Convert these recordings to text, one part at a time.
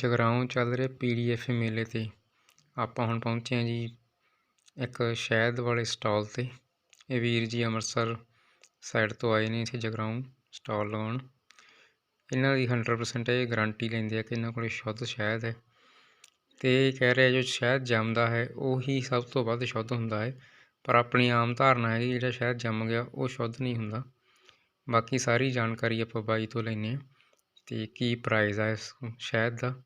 ਜਗਰਾਉਂ ਚੱਲ ਰਹੇ ਪੀਡੀਐਫ ਮੇਲੇ 'ਤੇ। ਆਪਾਂ ਹੁਣ ਪਹੁੰਚੇ ਹਾਂ ਜੀ ਇੱਕ ਸ਼ਹਿਦ ਵਾਲੇ ਸਟਾਲ 'ਤੇ। ਇਹ ਵੀਰ ਜੀ ਅੰਮ੍ਰਿਤਸਰ ਸਾਈਡ ਤੋਂ ਆਏ ਨੇ ਇੱਥੇ ਜਗਰਾਉਂ ਸਟਾਲ ਲਗਾਉਣ ਇਹਨਾਂ ਦੀ 100% ਇਹ ਗਾਰੰਟੀ ਲੈਂਦੇ ਆ ਕਿ ਇਹਨਾਂ ਕੋਲ ਸ਼ੁੱਧ ਸ਼ਹਿਦ ਹੈ। ਅਤੇ ਇਹ ਕਹਿ ਰਿਹਾ ਜੋ ਸ਼ਹਿਦ ਜੰਮਦਾ ਹੈ, ਉਹੀ ਸਭ ਤੋਂ ਵੱਧ ਸ਼ੁੱਧ ਹੁੰਦਾ ਹੈ। ਪਰ ਆਪਣੀ ਆਮ ਧਾਰਨਾ ਹੈ ਕਿ ਜਿਹੜਾ ਸ਼ਹਿਦ ਜੰਮ ਗਿਆ, ਉਹ ਸ਼ੁੱਧ ਨਹੀਂ ਹੁੰਦਾ। ਬਾਕੀ ਸਾਰੀ ਜਾਣਕਾਰੀ ਆਪਾਂ ਬਾਈ ਤੋਂ ਲੈਂਦੇ ਹਾਂ। ਅਤੇ ਕੀ ਪ੍ਰਾਈਸ ਆ ਇਸ ਸ਼ਹਿਦ ਦਾ?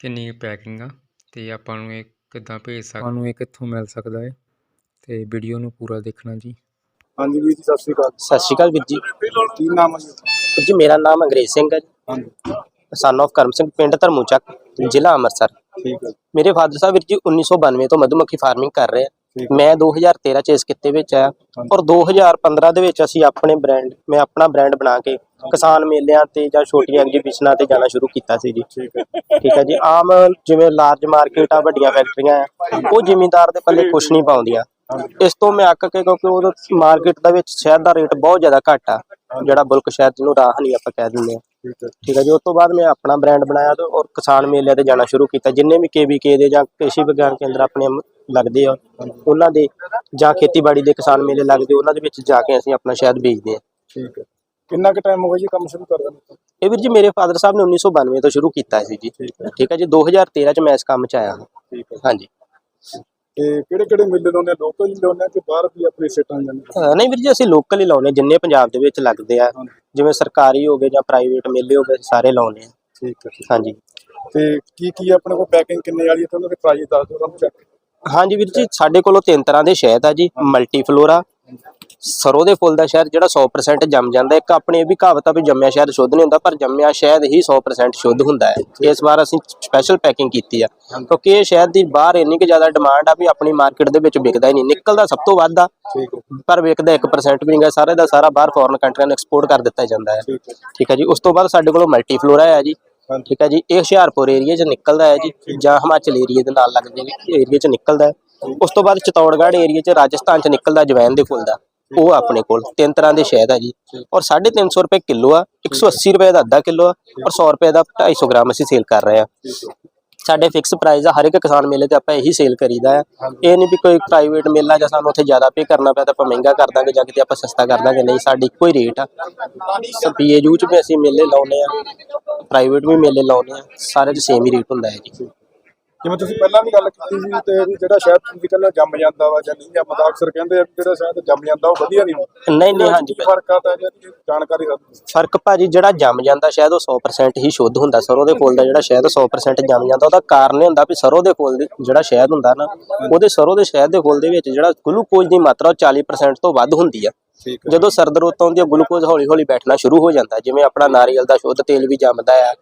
ਕਿੰਨੀ ਪੈਕਿੰਗ ਆ ਅਤੇ ਆਪਾਂ ਨੂੰ ਇਹ ਕਿੱਦਾਂ ਭੇਜ ਸਕਦੇ ਆਪਾਂ ਨੂੰ ਇਹ ਕਿੱਥੋਂ ਮਿਲ ਸਕਦਾ ਹੈ? ਅਤੇ ਵੀਡੀਓ ਨੂੰ ਪੂਰਾ ਦੇਖਣਾ ਜੀ। ਹਾਂਜੀ ਵੀਰ ਜੀ ਸਤਿ ਸ਼੍ਰੀ ਅਕਾਲ। ਸਤਿ ਸ਼੍ਰੀ ਅਕਾਲ ਵੀਰ ਜੀ। ਕੀ ਨਾਮ ਹੈ ਜੀ? ਵੀਰ ਜੀ ਮੇਰਾ ਨਾਮ ਅੰਗਰੇਜ਼ ਸਿੰਘ ਹੈ ਹਾਂਜੀ। ਸਨ of ਕਰਮ ਸਿੰਘ ਪਿੰਡ ਧਰਮੂਚੱਕ ਜ਼ਿਲ੍ਹਾ ਅੰਮ੍ਰਿਤਸਰ। ਠੀਕ ਹੈ ਮੇਰੇ ਫਾਦਰ ਸਾਹਿਬ ਵੀਰ ਜੀ 1992 ਤੋਂ ਮਧੂਮੱਖੀ ਫਾਰਮਿੰਗ ਕਰ ਰਹੇ ਆ। ਮੈਂ 2013 ਚ ਇਸ ਕਿੱਤੇ ਵਿੱਚ ਆਇਆ। ਔਰ 2015 ਦੇ ਵਿੱਚ ਅਸੀਂ ਆਪਣੇ ਬ੍ਰਾਂਡ ਮੈਂ ਆਪਣਾ ਬ੍ਰਾਂਡ ਬਣਾ ਕੇ ਕਿਸਾਨ ਮੇਲਿਆਂ ਤੇ ਜਾਂ ਛੋਟੀਆਂ ਐਗਜ਼ੀਬਿਸ਼ਨਾਂ ਤੇ ਜਾਣਾ ਸ਼ੁਰੂ ਕੀਤਾ ਸੀ ਜੀ। ਠੀਕ ਹੈ ਜੀ। ਆਮ ਜਿਵੇਂ ਲਾਰਜ ਮਾਰਕੀਟ ਆ ਵੱਡੀਆਂ ਫੈਕਟਰੀਆਂ ਆ ਉਹ ਜ਼ਿਮੀਂਦਾਰ ਦੇ ਪੱਲੇ ਕੁਛ ਨਹੀਂ ਪਾਉਂਦੀਆਂ। ਇਸ ਤੋਂ ਮੈਂ ਅੱਕ ਕੇ ਕਿਉਂਕਿ ਉਹ ਮਾਰਕੀਟ ਦੇ ਵਿੱਚ ਸ਼ਹਿਦ ਦਾ ਰੇਟ ਬਹੁਤ ਜ਼ਿਆਦਾ ਘੱਟ ਆ। ਜਿਹੜਾ ਬੁਲਕ ਸ਼ਹਿਦ ਜਿਹਨੂੰ ਰਾਹ ਨਹੀਂ ਆਪਾਂ ਕਹਿ ਦਿੰਦੇ। ਆ ਠੀਕ ਹੈ ਜੀ। ਉਸ ਤੋਂ ਬਾਅਦ ਮੈਂ ਆਪਣਾ ਬ੍ਰਾਂਡ ਬਣਾਇਆ ਤੇ ਔਰ ਕਿਸਾਨ ਮੇਲਿਆਂ ਤੇ ਜਾਣਾ ਸ਼ੁਰੂ ਕੀਤਾ। ਜਿੰਨੇ ਵੀ ਕੇਵੀਕੇ ਦੇ ਜਾਂ ਕ੍ਰਿਸ਼ੀ ਵਿਗਿਆਨ ਕੇਂਦਰ ਆਪਣੇ ਲੱਗਦੇ ਆ ਉਹਨਾਂ ਦੇ ਜਾਂ ਖੇਤੀਬਾੜੀ ਦੇ ਕਿਸਾਨ ਮੇਲੇ ਲੱਗਦੇ ਉਹਨਾਂ ਦੇ ਵਿੱਚ ਜਾ ਕੇ ਅਸੀਂ ਆਪਣਾ ਸ਼ਹਿਦ ਵੇਚਦੇ ਆ ਠੀਕ ਹੈ। ਕਿੰਨਾ ਕੁ ਟਾਈਮ ਹੋ ਗਿਆ ਜੀ ਕੰਮ ਸ਼ੁਰੂ ਕਰਨ ਨੂੰ? ਇਹ ਵੀਰ ਜੀ ਮੇਰੇ ਫਾਦਰ ਸਾਹਿਬ ਨੇ 1992 ਤੋਂ ਸ਼ੁਰੂ ਕੀਤਾ ਸੀ ਜੀ। ਠੀਕ ਹੈ। ਜੀ 2013 ਚ ਮੈਂ ਇਸ ਕੰਮ 'ਚ ਆਇਆ ਹਾਂ। ਠੀਕ ਹੈ। ਹਾਂਜੀ। ਤੇ ਕਿਹੜੇ ਕਿਹੜੇ ਮੇਲੇ ਲਾਉਂਦੇ ਲੋਕਲ ਹੀ ਲਾਉਂਦੇ ਆ ਕਿ ਬਾਹਰ ਵੀ ਆਪਣੇ ਸੇਟਾਂ ਜਾਂਦੇ ਨਹੀਂ? ਵੀਰ ਜੀ ਅਸੀਂ ਲੋਕਲ ਹੀ ਲਾਉਨੇ ਜਿੰਨੇ ਪੰਜਾਬ ਦੇ ਵਿੱਚ ਲੱਗਦੇ ਆ। ਜਿਵੇਂ ਸਰਕਾਰੀ ਹੋ ਗਏ ਜਾਂ ਪ੍ਰਾਈਵੇਟ ਮੇਲੇ ਹੋ ਗਏ ਸਾਰੇ ਲਾਉਨੇ ਆ ਠੀਕ ਹੈ। ਹਾਂਜੀ। ਤੇ ਕੀ ਕੀ ਆਪਣੇ ਕੋਲ ਪੈਕਿੰਗ ਕਿੰਨੇ ਵਾਲੀ ਹੈ ਤੇ ਉਹਨਾਂ ਦੇ ਪ੍ਰਾਈਸ ਦੱਸ ਦਿਓ ਸਾਨੂੰ ਹਾਂਜੀ ਵੀਰ ਜੀ ਸਾਡੇ ਕੋਲੋਂ ਤਿੰਨ ਤਰ੍ਹਾਂ ਦੇ ਸ਼ਹਿਦ ਆ ਜੀ ਮਲਟੀ ਫਲੋਰਾ ਸਰੋਂ ਦੇ ਫੁੱਲ ਦਾ ਸ਼ਹਿਦ ਜਿਹੜਾ 100% ਜੰਮ ਜਾਂਦਾ ਇੱਕ ਆਪਣੀ ਇਹ ਵੀ ਕਹਾਵਤ ਆ ਵੀ ਜੰਮਿਆ ਸ਼ਹਿਦ ਸ਼ੁੱਧ ਨਹੀਂ ਹੁੰਦਾ ਪਰ ਜੰਮਿਆ ਸ਼ਹਿਦ ਹੀ 100% ਸ਼ੁੱਧ ਹੁੰਦਾ ਹੈ। ਇਸ ਵਾਰ ਅਸੀਂ ਸਪੈਸ਼ਲ ਪੈਕਿੰਗ ਕੀਤੀ ਆ। ਕਿਉਂਕਿ ਇਹ ਸ਼ਹਿਦ ਦੀ ਬਾਹਰ ਇੰਨੀ ਕਿ ਜ਼ਿਆਦਾ ਡਿਮਾਂਡ ਆ ਵੀ ਆਪਣੀ ਮਾਰਕੀਟ ਦੇ ਵਿੱਚ ਵਿਕਦਾ ਹੀ ਨਹੀਂ। ਨਿਕਲਦਾ ਸਭ ਤੋਂ ਵੱਧ ਆ ਪਰ ਵਿਕਦਾ 1% ਵੀ ਨਹੀਂਗਾ ਸਾਰੇ ਦਾ ਸਾਰਾ ਬਾਹਰ ਫੋਰਨ ਕੰਟਰੀਆਂ ਨੂੰ ਐਕਸਪੋਰਟ ਕਰ ਦਿੱਤਾ ਜਾਂਦਾ ਹੈ। ਠੀਕ ਹੈ ਜੀ। ਉਸ ਤੋਂ ਬਾਅਦ ਸਾਡੇ ਕੋਲ ਮਲਟੀ ਫਲੋਰਾ ਹੈ ਜੀ ਠੀਕ ਹੈ ਜੀ। ਇਹ ਹੁਸ਼ਿਆਰਪੁਰ ਏਰੀਆ 'ਚ ਨਿਕਲਦਾ ਹੈ ਜੀ ਜਾਂ ਹਿਮਾਚਲ ਏਰੀਆ ਦੇ ਨਾਲ ਲੱਗਦੇ ਏਰੀਆ 'ਚ ਨਿਕਲਦਾ ਹੈ। ਉਸ ਤੋਂ ਬਾਅਦ ਚਤੌੜਗੜ੍ਹ ਏਰੀਆ 'ਚ ਰਾਜਸਥਾਨ 'ਚ ਨਿਕਲਦਾ ਜਵੈਨ ਦੇ ਫੁੱਲ ਦਾ। ਉਹ ਆਪਣੇ ਕੋਲ, ਤਿੰਨ ਤਰ੍ਹਾਂ ਦੇ ਸ਼ਹਿਦ ਆ ਜੀ। ਔਰ 350 ਰੁਪਏ ਕਿਲੋ ਆ 180 ਰੁਪਏ ਦਾ ਅੱਧਾ ਕਿਲੋ ਆ, ਔਰ 100 ਰੁਪਏ ਦਾ 250 ਗ੍ਰਾਮ ਅਸੀਂ ਸੇਲ ਕਰ ਰਹੇ ਆ। ਸਾਡੇ ਫਿਕਸ ਪ੍ਰਾਈਸ ਆ, ਹਰ ਇੱਕ ਕਿਸਾਨ ਮੇਲੇ ਤੇ ਆਪਾਂ ਇਹੀ ਸੇਲ ਕਰੀਦਾ ਹੈ ਇਹ ਨਹੀਂ ਵੀ ਕੋਈ ਪ੍ਰਾਈਵੇਟ ਮੇਲਾ ਜਾਂ ਸਾਨੂੰ ਉੱਥੇ ਜ਼ਿਆਦਾ ਪੇ ਕਰਨਾ ਪਿਆ ਤਾਂ ਆਪਾਂ ਮਹਿੰਗਾ ਕਰ ਦਾਂਗੇ ਜਾਂ ਕਿਤੇ ਆਪਾਂ ਸਸਤਾ ਕਰ ਦਾਂਗੇ। ਨਹੀਂ, ਸਾਡੀ ਇੱਕੋ ਹੀ ਰੇਟ ਆ। ਪੀਏਯੂ ਚ ਵੀ ਅਸੀਂ ਮੇਲੇ ਲਾਉਨੇ ਆ ਪ੍ਰਾਈਵੇਟ ਵੀ ਮੇਲੇ ਲਾਉਨੇ ਆ, ਸਾਰੇ ਚ ਸੇਮ ਹੀ ਰੇਟ ਹੁੰਦਾ ਹੈ ਜੀ। ਜਿਵੇਂ ਤੁਸੀਂ ਪਹਿਲਾਂ ਵੀ ਗੱਲ ਕੀਤੀ ਸੀ ਤੇ ਜਿਹੜਾ ਸ਼ਾਇਦ ਹੋ ਜੰਮ ਜਾਂਦਾ ਵਾ ਜਾਂ ਨਹੀਂ ਜੰਮਦਾ ਅਕਸਰ ਕਹਿੰਦੇ ਆ ਜਿਹੜਾ ਸ਼ਾਇਦ ਜੰਮ ਜਾਂਦਾ ਉਹ ਵਧੀਆ ਨਹੀਂ ਹੁੰਦਾ। ਨਹੀਂ ਨਹੀਂ ਹਾਂਜੀ ਫ਼ਰਕ ਆ ਤਾਂ ਇਹਦੀ ਜਾਣਕਾਰੀ ਫ਼ਰਕ ਭਾਜੀ ਜਿਹੜਾ ਜੰਮ ਜਾਂਦਾ ਸ਼ਾਇਦ ਉਹ 100% ਹੀ ਸ਼ੁੱਧ ਹੁੰਦਾ ਸਰੋਂ ਦੇ ਫੁੱਲ ਦਾ ਜਿਹੜਾ ਸ਼ਾਇਦ 100% ਜੰਮ ਜਾਂਦਾ ਉਹਦਾ ਕਾਰਨ ਇਹ ਹੁੰਦਾ ਵੀ ਸਰੋਂ ਦੇ ਫੁੱਲ ਦੇ ਜਿਹੜਾ ਸ਼ਹਿਦ ਹੁੰਦਾ ਨਾ ਉਹਦੇ ਸਰੋਂ ਦੇ ਸ਼ਹਿਦ ਦੇ ਫੁੱਲ ਦੇ ਵਿੱਚ ਜਿਹੜਾ ਗਲੂਕੋਜ਼ ਦੀ ਮਾਤਰਾ ਉਹ 40% ਤੋਂ ਵੱਧ ਹੁੰਦੀ ਆ। ਜਦੋਂ ਸਰਦ ਰੁੱਤ ਆਉਂਦੀ ਹੈ ਗਲੂਕੋਜ਼ ਹੌਲੀ ਹੌਲੀ ਬੈਠਣਾ ਸ਼ੁਰੂ ਹੋ ਜਾਂਦਾ ਜਿਵੇਂ ਆਪਣਾ ਨਾਰੀਅਲ ਦਾ ਸ਼ੁੱਧ ਤੇਲ ਵੀ ਜੰਮਦਾ ਆ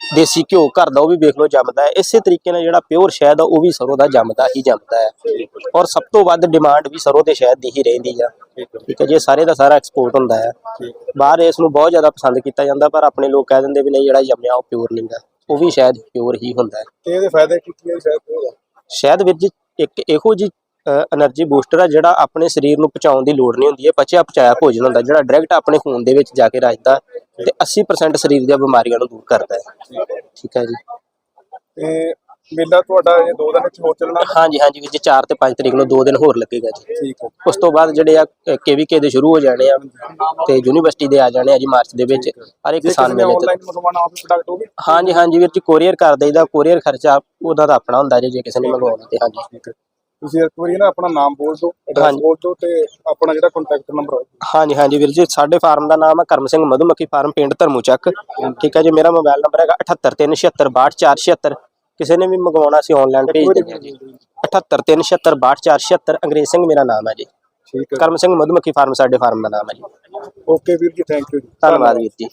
ਦੇਸੀ ਘਿਓ ਘਰ ਦਾ ਉਹ ਵੀ ਵੇਖ ਲਓ ਜੰਮਦਾ ਹੈ। ਇਸੇ ਤਰੀਕੇ ਨਾਲ ਜਿਹੜਾ ਪਿਓਰ ਸ਼ਹਿਦ ਆ ਉਹ ਵੀ ਸਰੋਂ ਦਾ ਜੰਮਦਾ ਹੀ ਜੰਮਦਾ ਹੈ। ਔਰ ਸਭ ਤੋਂ ਵੱਧ ਡਿਮਾਂਡ ਵੀ ਸਰੋਂ ਦੇ ਸ਼ਹਿਦ ਦੀ ਹੀ ਰਹਿੰਦੀ ਆ। ਠੀਕ ਹੈ ਹੈ ਜੀ ਸਾਰੇ ਦਾ ਸਾਰਾ ਐਕਸਪੋਰਟ ਹੁੰਦਾ ਹੈ। ਬਾਹਰ ਇਸ ਨੂੰ ਬਹੁਤ ਜ਼ਿਆਦਾ ਪਸੰਦ ਕੀਤਾ ਜਾਂਦਾ ਪਰ ਆਪਣੇ ਲੋਕ ਕਹਿ ਦਿੰਦੇ ਵੀ ਨਹੀਂ ਜਿਹੜਾ ਜੰਮਿਆ ਉਹ ਪਿਓਰ ਨਹੀਂਗਾ ਉਹ ਵੀ ਸ਼ਾਇਦ ਪਿਓਰ ਹੀ ਹੁੰਦਾ ਹੈ। ਤੇ ਇਹਦੇ ਫਾਇਦੇ ਕੀ ਕੀ ਹੈ ਸ਼ਾਇਦ ਉਹਦਾ ਸ਼ਾਇਦ ਵੀਰ ਜੀ ਇੱਕ ਇਹੋ ਜੀ એનર્ਜੀ ਬੂਸਟਰ ਆ ਜਿਹੜਾ ਆਪਣੇ ਸਰੀਰ ਨੂੰ ਪਚਾਉਣ ਦੀ ਲੋੜ ਨਹੀਂ ਹੁੰਦੀ ਹੈ ਪਚਿਆ ਪਚਾਇਆ ਭੋਜਨ ਹੁੰਦਾ ਜਿਹੜਾ ਡਾਇਰੈਕਟ ਆਪਣੇ ਖੂਨ ਦੇ ਵਿੱਚ ਜਾ ਕੇ ਰਾਜਦਾ ਤੇ 80% ਸਰੀਰ ਦੀਆਂ ਬਿਮਾਰੀਆਂ ਨੂੰ ਦੂਰ ਕਰਦਾ ਹੈ। ਠੀਕ ਹੈ ਜੀ। ਤੇ ਮੇਲਾ ਤੁਹਾਡਾ ਇਹ 2 ਦਿਨ ਵਿੱਚ ਹੋ ਚੱਲਣਾ? ਹਾਂਜੀ ਹਾਂਜੀ ਵੀਰ ਜੀ ਤੇ 5 ਤਰੀਕ ਨੂੰ 2 ਦਿਨ ਹੋਰ ਲੱਗੇਗਾ ਜੀ। ਠੀਕ ਉਸ ਤੋਂ ਬਾਅਦ ਜਿਹੜੇ ਆ ਕੇਵੀਕੇ ਦੇ ਸ਼ੁਰੂ ਹੋ ਜਾਣੇ ਆ ਤੇ ਯੂਨੀਵਰਸਿਟੀ ਦੇ ਆ ਜਾਣੇ ਆ ਜੀ ਮਾਰਚ ਦੇ ਵਿੱਚ ਹਰ ਇੱਕ ਕਿਸਾਨ ਮੇਲੇ ਤੇ ਆਨਲਾਈਨ ਮੰਗਵਾਉਣਾ ਆਪ ਪ੍ਰੋਡਕਟ ਹੋਵੇ ਹਾਂਜੀ ਹਾਂਜੀ ਵੀਰ ਜੀ ਕੋਰੀਅਰ ਕਰ ਦੇਈਦਾ ਕੋਰੀਅਰ ਖਰਚਾ ਉਹਦਾ ਤਾਂ ਆਪਣਾ ਹੁੰਦਾ ਜੇ ਕਿਸੇ ਨੇ ਮੰਗਵਾਉਣਾ ਤੇ ਹਾਂਜੀ। ਤੁਸੀਂ ਇੱਕ ਵਾਰੀ ਨਾ ਆਪਣਾ ਨਾਮ ਬੋਲ ਦਿਓ ਐਡਰੈਸ ਹਾਂਜੀ। ਬੋਲ ਦਿਓ ਤੇ ਆਪਣਾ ਜਿਹੜਾ ਕੰਟੈਕਟ ਨੰਬਰ ਹੈ ਹਾਂਜੀ ਹਾਂਜੀ ਵੀਰ ਜੀ ਸਾਡੇ ਫਾਰਮ ਦਾ ਨਾਮ ਹੈ ਕਰਮ ਸਿੰਘ ਮਧੂਮੱਖੀ ਫਾਰਮ ਪਿੰਡ ਧਰਮੂਚੱਕ। ਠੀਕ ਹੈ ਜੀ ਮੇਰਾ ਮੋਬਾਈਲ ਨੰਬਰ ਹੈਗਾ 7837762476 ਕਿਸੇ ਨੇ ਵੀ ਮੰਗਵਾਉਣਾ ਸੀ ਆਨਲਾਈਨ ਭੇਜ ਦਿੰਦੇ ਹਾਂ ਜੀ 7837762476 ਅੰਗਰੇਜ਼ ਸਿੰਘ ਮੇਰਾ ਨਾਮ ਹੈ ਜੀ। ਠੀਕ ਹੈ ਕਰਮ ਸਿੰਘ ਮਧੂਮੱਖੀ ਫਾਰਮ ਸਾਡੇ ਫਾਰਮ ਦਾ ਨਾਮ ਹੈ ਜੀ। ਓਕੇ ਵੀਰ ਜੀ ਥੈਂਕ ਯੂ ਧੰਨਵਾਦ ਵੀਰ ਜੀ।